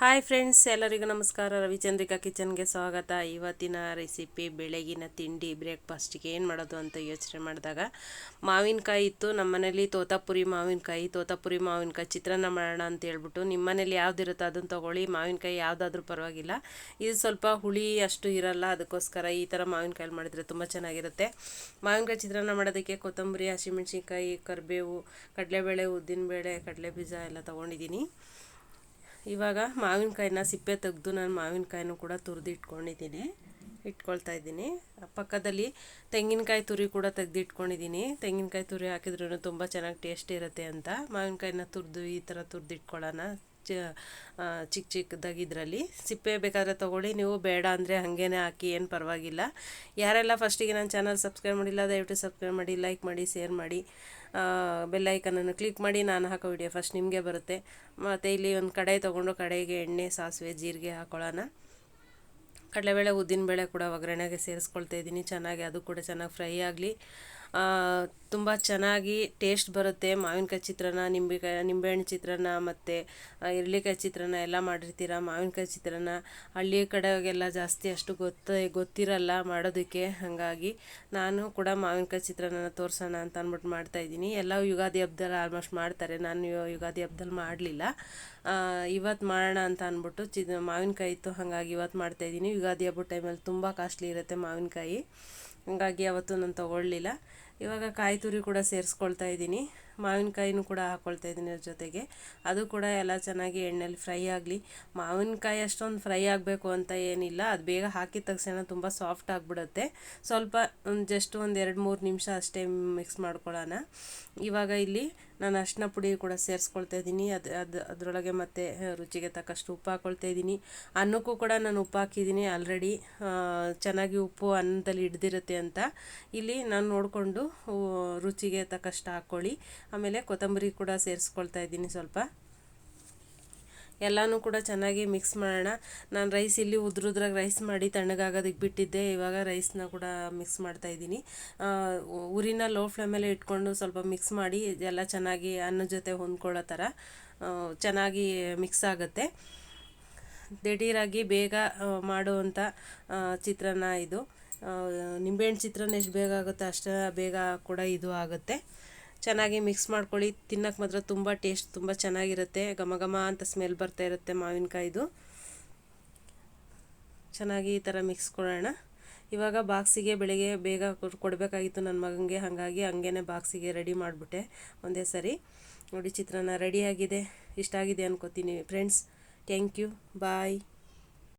Hi friends, ಎಲ್ಲರಿಗೂ ನಮಸ್ಕಾರ. ರವಿಚಂದ್ರಿಕಾ ಕಿಚನ್ಗೆ ಸ್ವಾಗತ. ಇವತ್ತಿನ ರೆಸಿಪಿ ಬೆಳಗಿನ ತಿಂಡಿ, ಬ್ರೇಕ್ಫಾಸ್ಟಿಗೆ ಏನು ಮಾಡೋದು ಅಂತ ಯೋಚನೆ ಮಾಡಿದಾಗ, ಮಾವಿನಕಾಯಿ ಇತ್ತು. ನಮ್ಮ ಮನೇಲಿ ತೋತಾಪುರಿ ಮಾವಿನಕಾಯಿ ತೋತಾಪುರಿ ಮಾವಿನಕಾಯಿ ಚಿತ್ರಾನ್ನ ಮಾಡೋಣ ಅಂತ ಹೇಳ್ಬಿಟ್ಟು ನಿಮ್ಮ ಮನೇಲಿ ಇರುತ್ತೆ ಅದನ್ನು ತೊಗೊಳ್ಳಿ. ಮಾವಿನಕಾಯಿ ಯಾವುದಾದ್ರೂ ಪರವಾಗಿಲ್ಲ. ಇದು ಸ್ವಲ್ಪ ಹುಳಿ ಅಷ್ಟು ಇರಲ್ಲ, ಅದಕ್ಕೋಸ್ಕರ ಈ ಥರ ಮಾವಿನಕಾಯಿ ಮಾಡಿದರೆ ತುಂಬ ಚೆನ್ನಾಗಿರುತ್ತೆ. ಮಾವಿನಕಾಯಿ ಚಿತ್ರಾನ್ನ ಮಾಡೋದಕ್ಕೆ ಕೊತ್ತಂಬರಿ, ಹಸಿಮೆಣ್ಸಿನ್ಕಾಯಿ, ಕರಿಬೇವು, ಕಡಲೆಬೇಳೆ, ಉದ್ದಿನಬೇಳೆ ಕಡಲೆ ಬೀಜ ಎಲ್ಲ ತೊಗೊಂಡಿದ್ದೀನಿ. ಇವಾಗ ಮಾವಿನಕಾಯಿನ ಸಿಪ್ಪೆ ತೆಗೆದು ನಾನು ಮಾವಿನಕಾಯಿನೂ ಕೂಡ ತುರಿದು ಇಟ್ಕೊಂಡಿದ್ದೀನಿ. ಇಟ್ಕೊಳ್ತಾ ಇದ್ದೀನಿ. ಪಕ್ಕದಲ್ಲಿ ತೆಂಗಿನಕಾಯಿ ತುರಿ ಕೂಡ ತೆಗೆದು ಇಟ್ಕೊಂಡಿದ್ದೀನಿ. ತೆಂಗಿನಕಾಯಿ ತುರಿ ಹಾಕಿದ್ರೂ ತುಂಬ ಚೆನ್ನಾಗಿ ಟೇಸ್ಟ್ ಇರುತ್ತೆ ಅಂತ. ಮಾವಿನಕಾಯಿನ ತುರಿದು ಈ ಥರ ತುರಿದು ಚಿಕ್ಕ ಚಿಕ್ಕದಾಗಿ ಇದರಲ್ಲಿ ಸಿಪ್ಪೆ ಬೇಕಾದರೆ ತೊಗೊಳ್ಳಿ. ನೀವು ಬೇಡ ಅಂದರೆ ಹಾಗೇನೆ ಹಾಕಿ, ಏನು ಪರವಾಗಿಲ್ಲ. ಯಾರೆಲ್ಲ ಫಸ್ಟಿಗೆ ನನ್ನ ಚಾನಲ್ ಸಬ್ಸ್ಕ್ರೈಬ್ ಮಾಡಿಲ್ಲ, ದಯವಿಟ್ಟು ಸಬ್ಸ್ಕ್ರೈಬ್ ಮಾಡಿ ಲೈಕ್ ಮಾಡಿ ಶೇರ್ ಮಾಡಿ. ಬೆಲ್ಲೈಕನನ್ನು ಕ್ಲಿಕ್ ಮಾಡಿ, ನಾನು ಹಾಕೋ ವಿಡಿಯೋ ಫಸ್ಟ್ ನಿಮಗೆ ಬರುತ್ತೆ. ಮತ್ತು ಇಲ್ಲಿ ಒಂದು ಕಡೆ ತೊಗೊಂಡು ಕಡೆಗೆ ಎಣ್ಣೆ, ಸಾಸಿವೆ, ಜೀರಿಗೆ ಹಾಕೊಳ್ಳೋಣ. ಕಡಲೆಬೇಳೆ, ಉದ್ದಿನಬೇಳೆ ಕೂಡ ಒಗ್ಗರಣೆಗೆ ಸೇರಿಸ್ಕೊಳ್ತಾ ಇದ್ದೀನಿ. ಚೆನ್ನಾಗಿ ಅದು ಕೂಡ ಚೆನ್ನಾಗಿ ಫ್ರೈ ಆಗಲಿ. ತುಂಬ ಚೆನ್ನಾಗಿ ಟೇಸ್ಟ್ ಬರುತ್ತೆ. ಮಾವಿನಕಾಯಿ ಚಿತ್ರಾನ್ನ, ನಿಂಬೆಕಾಯಿ, ನಿಂಬೆಹಣ್ಣು ಚಿತ್ರಾನ್ನ ಮತ್ತು ಇರ್ಲಿಕಾಯಿ ಚಿತ್ರಾನ್ನ ಎಲ್ಲ ಮಾಡಿರ್ತೀರ? ಮಾವಿನಕಾಯಿ ಚಿತ್ರಾನ್ನ ಹಳ್ಳಿ ಕಡೆಗೆಲ್ಲ ಜಾಸ್ತಿ ಅಷ್ಟು ಗೊತ್ತ, ಗೊತ್ತಿರಲ್ಲ ಮಾಡೋದಕ್ಕೆ. ಹಾಗಾಗಿ ನಾನು ಕೂಡ ಮಾವಿನಕಾಯಿ ಚಿತ್ರಾನ್ನ ತೋರಿಸೋಣ ಅಂತ ಅಂದ್ಬಿಟ್ಟು ಮಾಡ್ತಾಯಿದ್ದೀನಿ ಎಲ್ಲ ಯುಗಾದಿ ಹಬ್ಬದಲ್ಲಿ ಆಲ್ಮೋಸ್ಟ್ ಮಾಡ್ತಾರೆ. ನಾನು ಯುಗಾದಿ ಹಬ್ಬದಲ್ಲಿ ಮಾಡಲಿಲ್ಲ. ಇವತ್ತು ಮಾಡೋಣ ಅಂತ ಅಂದ್ಬಿಟ್ಟು ಚಿ ಮಾವಿನಕಾಯಿ ಇತ್ತು. ಹಾಗಾಗಿ ಇವತ್ತು ಮಾಡ್ತಾಯಿದ್ದೀನಿ ಯುಗಾದಿ ಹಬ್ಬದ ಟೈಮಲ್ಲಿ ತುಂಬ ಕಾಸ್ಟ್ಲಿ ಇರುತ್ತೆ ಮಾವಿನಕಾಯಿ. ಹಾಗಾಗಿ ಅವತ್ತು ನಾನು ತೊಗೊಳ್ಳಿಲ್ಲ. ಇವಾಗ ಕಾಯಿ ತುರಿ ಕೂಡ ಸೇರಿಸ್ಕೊಳ್ತಾ ಇದ್ದೀನಿ. ಮಾವಿನಕಾಯಿನೂ ಕೂಡ ಹಾಕ್ಕೊಳ್ತಾ ಇದ್ದೀನಿ ಅದ್ರ ಜೊತೆಗೆ. ಅದು ಕೂಡ ಎಲ್ಲ ಚೆನ್ನಾಗಿ ಎಣ್ಣೆಲಿ ಫ್ರೈ ಆಗಲಿ. ಮಾವಿನಕಾಯಿ ಅಷ್ಟೊಂದು ಫ್ರೈ ಆಗಬೇಕು ಅಂತ ಏನಿಲ್ಲ. ಅದು ಬೇಗ ಹಾಕಿದ ತಕ್ಷಣ ತುಂಬ ಸಾಫ್ಟ್ ಆಗಿಬಿಡುತ್ತೆ. ಸ್ವಲ್ಪ ಜಸ್ಟ್ ಒಂದು ಎರಡು ಮೂರು ನಿಮಿಷ ಅಷ್ಟೇ ಮಿಕ್ಸ್ ಮಾಡ್ಕೊಳ್ಳೋಣ. ಇವಾಗ ಇಲ್ಲಿ ನಾನು ಅರಿಶಿನ ಪುಡಿ ಕೂಡ ಸೇರಿಸ್ಕೊಳ್ತಾ ಇದ್ದೀನಿ. ಅದು ಅದು, ಅದರೊಳಗೆ ಮತ್ತೆ ರುಚಿಗೆ ತಕ್ಕಷ್ಟು ಉಪ್ಪು ಹಾಕ್ಕೊಳ್ತಾ ಇದ್ದೀನಿ. ಅನ್ನಕ್ಕೂ ಕೂಡ ನಾನು ಉಪ್ಪು ಹಾಕಿದ್ದೀನಿ ಆಲ್ರೆಡಿ ಚೆನ್ನಾಗಿ ಉಪ್ಪು ಅನ್ನದಲ್ಲಿ ಹಿಡ್ದಿರುತ್ತೆ ಅಂತ. ಇಲ್ಲಿ ನಾನು ನೋಡಿಕೊಂಡು ರುಚಿಗೆ ತಕ್ಕಷ್ಟು ಹಾಕ್ಕೊಳ್ಳಿ. ಆಮೇಲೆ ಕೊತ್ತಂಬರಿ ಕೂಡ ಸೇರಿಸ್ಕೊಳ್ತಾ ಇದ್ದೀನಿ ಸ್ವಲ್ಪ. ಎಲ್ಲನೂ ಕೂಡ ಚೆನ್ನಾಗಿ ಮಿಕ್ಸ್ ಮಾಡೋಣ. ನಾನು ರೈಸ್ ಇಲ್ಲಿ ಉದ್ರುದ್ರಾಗ ರೈಸ್ ಮಾಡಿ ತಣ್ಣಗಾಗೋದಕ್ಕೆ ಬಿಟ್ಟಿದ್ದೆ. ಇವಾಗ ರೈಸ್ನ ಕೂಡ ಮಿಕ್ಸ್ ಮಾಡ್ತಾ ಇದ್ದೀನಿ. ಉರಿನ ಲೋ ಫ್ಲೇಮಲ್ಲೇ ಇಟ್ಕೊಂಡು ಸ್ವಲ್ಪ ಮಿಕ್ಸ್ ಮಾಡಿ ಎಲ್ಲ ಚೆನ್ನಾಗಿ ಅನ್ನ ಜೊತೆ ಹೊಂದ್ಕೊಳ್ಳೋ ಥರ ಚೆನ್ನಾಗಿ ಮಿಕ್ಸ್ ಆಗುತ್ತೆ. ದಿಢೀರಾಗಿ ಬೇಗ ಮಾಡುವಂಥ ಚಿತ್ರಾನ್ನ ಇದು. ನಿಂಬೆಹಣ್ಣು ಚಿತ್ರಾನ್ನ ಎಷ್ಟು ಬೇಗ ಆಗುತ್ತೆ ಅಷ್ಟು ಬೇಗ ಕೂಡ ಇದು ಆಗುತ್ತೆ. ಚೆನ್ನಾಗಿ ಮಿಕ್ಸ್ ಮಾಡ್ಕೊಳ್ಳಿ. ತಿನ್ನಕ್ಕೆ ಮಾತ್ರ ತುಂಬ ಟೇಸ್ಟ್ ತುಂಬ ಚೆನ್ನಾಗಿರುತ್ತೆ. ಘಮ ಘಮ ಅಂತ ಸ್ಮೆಲ್ ಬರ್ತಾ ಇರುತ್ತೆ ಮಾವಿನಕಾಯಿದು. ಚೆನ್ನಾಗಿ ಈ ಥರ ಮಿಕ್ಸ್ ಕೊಡೋಣ. ಇವಾಗ ಬಾಕ್ಸಿಗೆ ಬೆಳಗ್ಗೆ ಬೇಗ ಕೊಡಬೇಕಾಗಿತ್ತು ನನ್ನ ಮಗನಿಗೆ ಹಾಗಾಗಿ ಹಂಗೇ ಬಾಕ್ಸಿಗೆ ರೆಡಿ ಮಾಡಿಬಿಟ್ಟೆ ಒಂದೇ ಸರಿ. ನೋಡಿ ಚಿತ್ರಾನ್ನ ರೆಡಿಯಾಗಿದೆ ಇಷ್ಟ ಆಗಿದೆ ಅನ್ಕೋತೀನಿ ಫ್ರೆಂಡ್ಸ್ ಥ್ಯಾಂಕ್ ಯು ಬಾಯ್